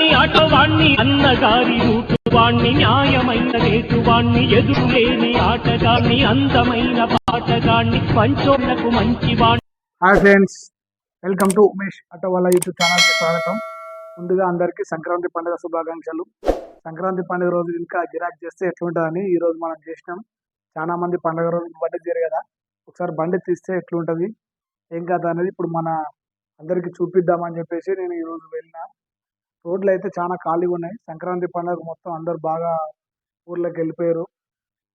వాణ్ణి అటవాణ్ణి అన్నగారి రూటువాణ్ణి న్యాయమైన రేటువాణ్ణి ఎదురులేని ఆటగాణ్ణి అందమైన పాటగాణ్ణి పంచోళ్ళకు మంచి వాణ్ణి. Hi friends welcome to Umesh auto YouTube ఛానల్కి స్వాగతం. ముందుగా అందరికీ సంక్రాంతి పండుగ శుభాకాంక్షలు. సంక్రాంతి పండుగ రోజు ఇంకా గిరాక్ చేస్తే ఎట్లుంటుందని ఈ రోజు మనం చేసినాం. చాలా మంది పండుగ రోజు బండి తీరు కదా ఒకసారి బండి తీస్తే ఎట్లుంటుంది ఏం కాదు అనేది ఇప్పుడు మన అందరికీ చూపిద్దామని చెప్పేసి నేను ఈ రోజు వెళ్ళిన. రోడ్లు అయితే చాలా ఖాళీగా ఉన్నాయి సంక్రాంతి పండుగ మొత్తం అందరు బాగా ఊర్లోకి వెళ్ళిపోయారు.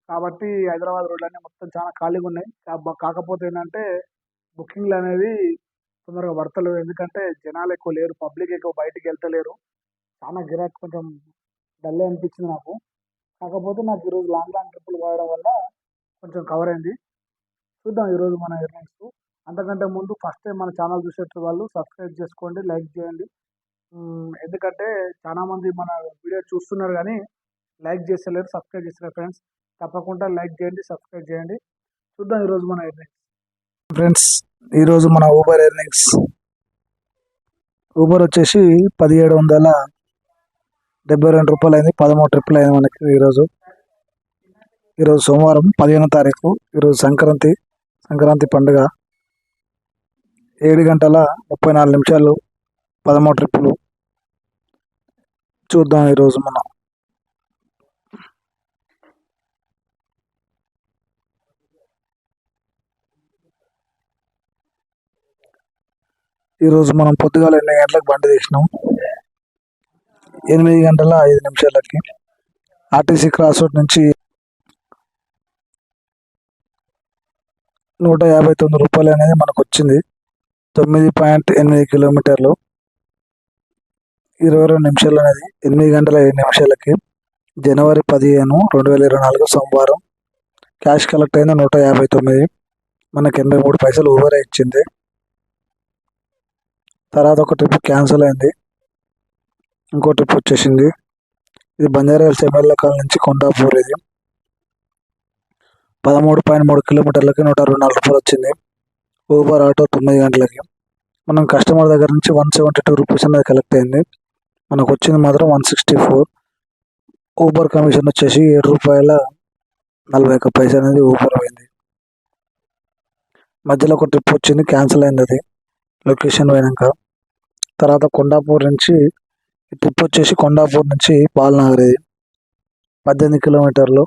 కాబట్టి హైదరాబాద్ రోడ్లన్నీ మొత్తం చాలా ఖాళీగా ఉన్నాయి కాకపోతే ఏంటంటే బుకింగ్లు అనేది తొందరగా పడతలేవు. ఎందుకంటే జనాలు ఎక్కువ లేరు. పబ్లిక్ ఎక్కువ బయటికి వెళ్తలేరు. చాలా గిరాక్ కొంచెం డల్ అనిపించింది నాకు. కాకపోతే నాకు ఈరోజు లాంగ్ లాంగ్ ట్రిప్పులు పోవడం వల్ల కొంచెం కవర్ అయింది. చూద్దాం ఈరోజు మన ఎయిర్లైన్స్ అంతకంటే ముందు ఫస్ట్ టైం మన ఛానల్ చూసేట వాళ్ళు సబ్స్క్రైబ్ చేసుకోండి లైక్ చేయండి. ఎందుకంటే చాలా మంది మన వీడియో చూస్తున్నారు కానీ లైక్ చేస్తలేరు సబ్స్క్రైబ్ చేస్తలేరు ఫ్రెండ్స్. తప్పకుండా లైక్ చేయండి సబ్స్క్రైబ్ చేయండి. చూద్దాం ఈరోజు మన ఎయిర్లైన్స్ ఫ్రెండ్స్ ఈరోజు మన ఊబర్ ఎర్నింగ్స్. ఊబర్ వచ్చేసి పదిహేడు వందల డెబ్బై రెండు రూపాయలు అయింది పదమూడు ట్రిప్పులు అయింది మనకి ఈరోజు ఈరోజు సోమవారం పదిహేనో తారీఖు ఈరోజు సంక్రాంతి. సంక్రాంతి పండుగ. ఏడు గంటల ముప్పై నాలుగు నిమిషాలు పదమూడు ట్రిప్పులు. చూద్దాం ఈరోజు మనం. ఈరోజు మనం పొద్దుగాల ఎనిమిది గంటలకు బండి తీసినాం? ఎనిమిది గంటల ఐదు నిమిషాలకి. ఆర్టీసీ క్రాస్ రోడ్ నుంచి నూట యాభై తొమ్మిది రూపాయలు అనేది మనకు వచ్చింది. తొమ్మిది పాయింట్ ఎనిమిది కిలోమీటర్లు. ఇరవై రెండు నిమిషాలు అనేది ఎనిమిది గంటల ఏడు నిమిషాలకి జనవరి పదిహేను రెండు వేల ఇరవై నాలుగు సోమవారం. క్యాష్ కలెక్ట్ అయింది నూట యాభై తొమ్మిది. మనకి ఎనభై మూడు పైసలు ఊబరే ఇచ్చింది. తర్వాత ఒక ట్రిప్ క్యాన్సిల్ అయింది. ఇంకో ట్రిప్ వచ్చేసింది. ఇది బంజారాహిల్స్ ఎమ్మెల్యే కాలనీ నుంచి కొండాపూర్ ఇది. పదమూడు పాయింట్ మూడు కిలోమీటర్లకి నూట అరవై నాలుగు రూపాయలు వచ్చింది. ఊబర్ ఆటో తొమ్మిది గంటలకి. మనం కస్టమర్ దగ్గర నుంచి వన్ సెవెంటీ టూ రూపీస్ అనేది కలెక్ట్ అయింది. మనకు వచ్చింది మాత్రం one sixty four Uber commission వచ్చేసి ఏడు రూపాయల నలభై ఒక్క పైసా అనేది ఊబర్ అయింది మధ్యలో ఒక ట్రిప్ వచ్చింది క్యాన్సిల్ అయింది అది లొకేషన్ పోయినాక. తర్వాత కొండాపూర్ నుంచి ఈ ట్రిప్ వచ్చేసి కొండాపూర్ నుంచి బాలనగర్ ఇది పద్దెనిమిది కిలోమీటర్లు.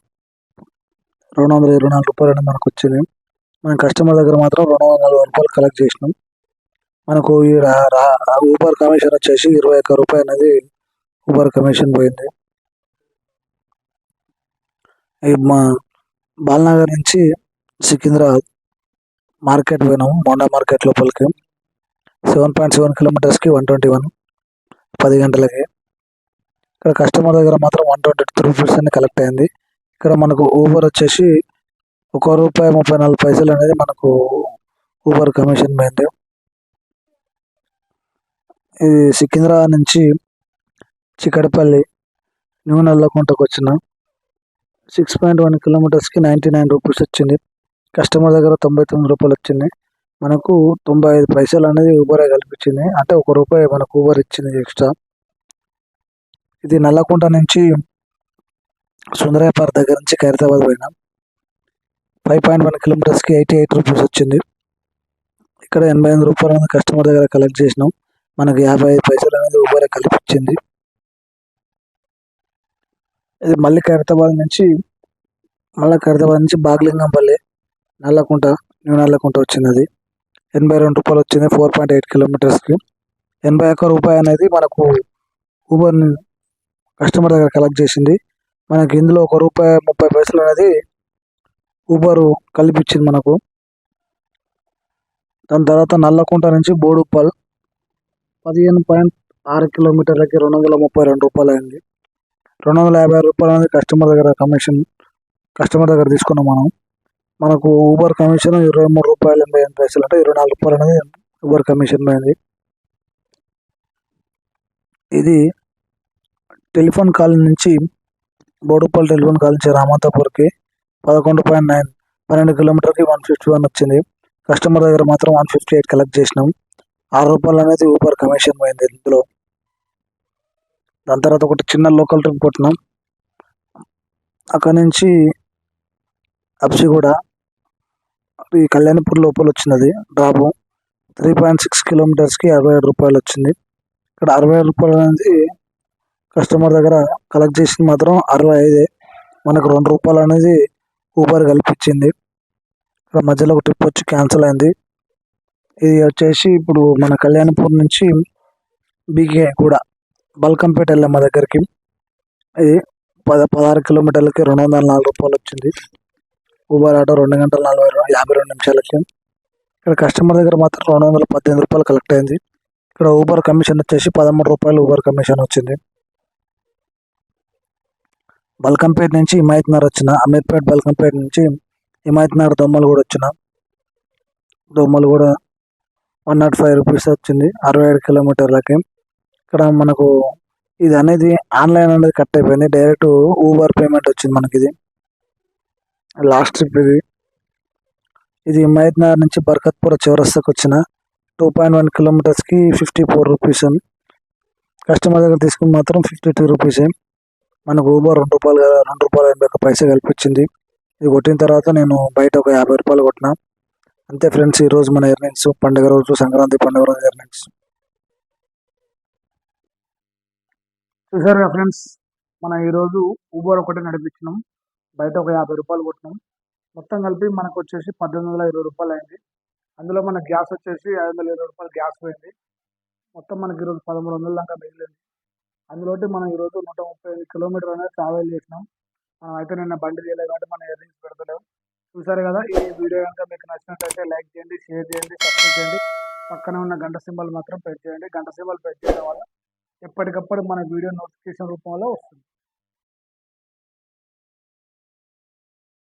రెండు వందల ఇరవై నాలుగు రూపాయలు అనేది మనకు వచ్చింది మన కస్టమర్ దగ్గర మాత్రం రెండు వందల నలభై రూపాయలు కలెక్ట్ చేసినాం. మనకు ఈ రా- ఊబర్ కమిషన్ వచ్చేసి ఇరవై ఒక్క రూపాయి అనేది ఊబర్ కమిషన్ పోయింది. ఈ మా బాలనగర్ నుంచి సికింద్రాబాద్ మార్కెట్ పోయినాము మోండా మార్కెట్ లోపలికి. సెవెన్ పాయింట్ సెవెన్ కిలోమీటర్స్కి వన్ ట్వంటీ వన్ పది గంటలకి. ఇక్కడ కస్టమర్ దగ్గర మాత్రం వన్ ట్వంటీ టూ రూపీస్ అని కలెక్ట్ అయింది. ఇక్కడ మనకు ఊబర్ వచ్చేసి ఒక రూపాయి ముప్పై నాలుగు పైసలు అనేది మనకు ఊబర్ కమిషన్ పోయింది. ఇది సికింద్రాబాద్ నుంచి చిక్కడపల్లి న్యూ నల్లకుంటకు వచ్చిన సిక్స్ పాయింట్ వన్ కిలోమీటర్స్కి నైంటీ నైన్ రూపీస్ వచ్చింది. కస్టమర్ దగ్గర తొంభై తొమ్మిది రూపాయలు వచ్చింది. మనకు తొంభై ఐదు పైసలు అనేది ఊబరే కల్పించింది. అంటే ఒక రూపాయి మనకు ఊబర్ ఇచ్చింది ఎక్స్ట్రా ఇది నల్లకుంట నుంచి సుందరాయపార్ దగ్గర నుంచి ఖైరతాబాద్ పోయినాం. ఫైవ్ పాయింట్ వన్ కిలోమీటర్స్కి ఎయిటీ ఎయిట్ రూపీస్ వచ్చింది. ఇక్కడ ఎనభై ఎనిమిది రూపాయలు కస్టమర్ దగ్గర కలెక్ట్ చేసినాం. మనకు యాభై ఐదు పైసలు అనేది ఊబరే కల్పించింది. ఇది మళ్ళీ ఖైరతాబాద్ నుంచి మళ్ళీ ఖైరతాబాద్ నుంచి బాగ్లింగంపల్లి నల్లకుంట న్యూ నల్లకుంట వచ్చింది. అది ఎనభై రెండు రూపాయలు వచ్చింది ఫోర్ పాయింట్ ఎయిట్ కిలోమీటర్స్కి. ఎనభై ఒక్క రూపాయి అనేది మనకు ఊబర్ కస్టమర్ దగ్గర కలెక్ట్ చేసింది. మనకి ఇందులో ఒక రూపాయి ముప్పై పైసలు అనేది ఊబర్ కల్పించింది మనకు. దాని తర్వాత నల్లకుంట నుంచి బోడుప్పల్ పదిహేను పాయింట్ ఆరు కిలోమీటర్లకి రెండు వందల ముప్పై రెండు రూపాయలు అయింది రెండు వందల యాభై రూపాయలు అనేది కస్టమర్ దగ్గర కమిషన్ కస్టమర్ దగ్గర తీసుకున్నాం మనం. మనకు ఊబర్ కమిషన్ ఇరవై మూడు రూపాయలు ఎనభై ఎనిమిది పైసలు అంటే ఇరవై నాలుగు రూపాయలు అనేది ఊబర్ కమిషన్ పోయింది ఇది టెలిఫోన్ కాల్ నుంచి బోడుపల్లి టెలిఫోన్ కాల్ నుంచి రామంతపూర్కి పదకొండు పాయింట్ నైన్ పన్నెండు కిలోమీటర్కి వన్ ఫిఫ్టీ వన్ వచ్చింది. కస్టమర్ దగ్గర మాత్రం వన్ ఫిఫ్టీ ఎయిట్ కలెక్ట్ చేసినాం. ఆరు రూపాయలు అనేది ఊబర్ కమిషన్ పోయింది ఇందులో. దాని తర్వాత ఒకటి చిన్న లోకల్ ట్రిప్ కొట్టినాం. అక్కడ నుంచి అప్సిగూడ ఈ కళ్యాణపూర్ లోపల వచ్చింది అది డ్రాపు త్రీ పాయింట్ సిక్స్ కిలోమీటర్స్కి అరవై ఏడు రూపాయలు వచ్చింది. ఇక్కడ అరవై ఏడు రూపాయలు అనేది కస్టమర్ దగ్గర కలెక్ట్ చేసింది మాత్రం అరవై ఐదే. మనకు రెండు రూపాయలు అనేది ఊబర్ కల్పించింది. ఇక్కడ మధ్యలో ఒక ట్రిప్ వచ్చి క్యాన్సిల్ అయింది. ఇది వచ్చేసి ఇప్పుడు మన కళ్యాణపూర్ నుంచి బీకే కూడా బల్కంపేట వెళ్ళాం మా దగ్గరికి. ఇది పద పదహారు కిలోమీటర్లకి రెండు వందల నాలుగు రూపాయలు వచ్చింది. ఊబర్ ఆటో రెండు గంటల నలభై యాభై రెండు నిమిషాలకి ఇక్కడ కస్టమర్ దగ్గర మాత్రం రెండు వందల పద్దెనిమిది రూపాయలు కలెక్ట్ అయింది. ఇక్కడ ఊబర్ కమిషన్ వచ్చేసి పదమూడు రూపాయలు ఊబర్ కమిషన్ వచ్చింది. బల్కంపేట నుంచి హిమాయత్నగర్ వచ్చిన అమీర్పేట్ బల్కంపేట నుంచి హిమాయత్నగర్ దొమ్మలు కూడా వచ్చిన. దొమ్మలు కూడా వన్ నాట్ ఫైవ్ రూపీస్ వచ్చింది. అరవై ఏడు కిలోమీటర్లకి ఇక్కడ మనకు ఇది అనేది ఆన్లైన్ అనేది కట్ అయిపోయింది. డైరెక్ట్ ఊబర్ పేమెంట్ వచ్చింది మనకి ఇది లాస్ట్ ట్రిప్ ఇది. ఇది హిమాయత్ నగర్ నుంచి బర్కత్పుర చివరస్తకు వచ్చిన టూ పాయింట్ వన్ కిలోమీటర్స్కి ఫిఫ్టీ ఫోర్ రూపీస్ కస్టమర్ దగ్గర తీసుకుని మాత్రం ఫిఫ్టీ టూ రూపీసే మనకు ఊబర్ రెండు రూపాయలు రెండు రూపాయలు ఎనభై ఒక పైసా కల్పించింది ఇది కొట్టిన తర్వాత నేను బయట ఒక యాభై రూపాయలు కొట్టిన. అంతే ఫ్రెండ్స్ ఈ రోజు మన ఎర్నింగ్స్ పండుగ రోజు సంక్రాంతి పండుగ రోజు ఎర్నింగ్స్. చూసారుగా ఫ్రెండ్స్ మనం ఈరోజు ఊబర్ ఒకటి నడిపించినాం. బయట ఒక యాభై రూపాయలు కొట్టినాం. మొత్తం కలిపి మనకు వచ్చేసి పద్దెనిమిది వందల ఇరవై రూపాయలు అయింది. అందులో మన గ్యాస్ వచ్చేసి ఐదు వందల ఇరవై రూపాయలు గ్యాస్ పోయింది. మొత్తం మనకి ఈరోజు పదమూడు వందల దాకా మిగిలింది. అందులో మనం ఈరోజు నూట ముప్పై ఐదు కిలోమీటర్ అనేది ట్రావెల్ చేసినాం. మనం అయితే నిన్న బండి చేయలేదు కాబట్టి మన ఎర్నింగ్స్ పెడతలేము చూసారు కదా ఈ వీడియో కనుక మీకు నచ్చినట్లయితే లైక్ చేయండి షేర్ చేయండి సబ్స్క్రైబ్ చేయండి. పక్కన ఉన్న గంట సింబల్ మాత్రం ప్రెస్ చేయండి. గంట సింబల్ ప్రెస్ చేయడం వల్ల ఎప్పటికప్పుడు మన వీడియో నోటిఫికేషన్ రూపంలో వస్తుంది.